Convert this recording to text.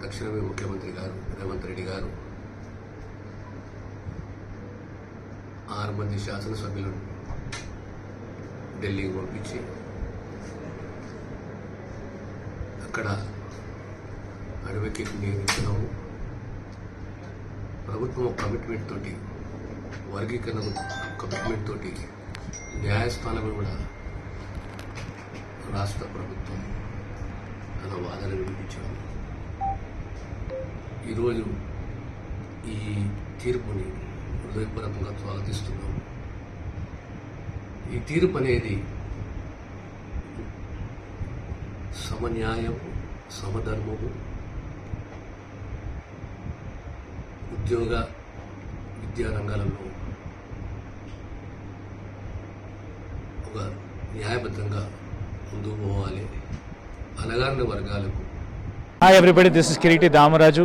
తక్షణమే ముఖ్యమంత్రి గారు రేవంత్ రెడ్డి గారు ఆరు మంది శాసనసభ్యులను ఢిల్లీకి పంపించి అక్కడ అడ్వకేట్ నియమించడము ప్రభుత్వం కమిట్మెంట్ తోటి వర్గీకరణ కమిట్మెంట్ తోటి న్యాయస్థానం కూడా రాష్ట్ర ప్రభుత్వం ఈరోజు ఈ తీర్పుని హృదయపూర్వకంగా స్వాగతిస్తున్నాం. ఈ తీర్పు అనేది సమన్యాయము సమధర్మము ఉద్యోగ విద్యా రంగాలలో ఒక న్యాయబద్ధంగా ముందుకు పోవాలి. అనగారిన వర్గాలకు hi everybody this is Kireeti Damaraju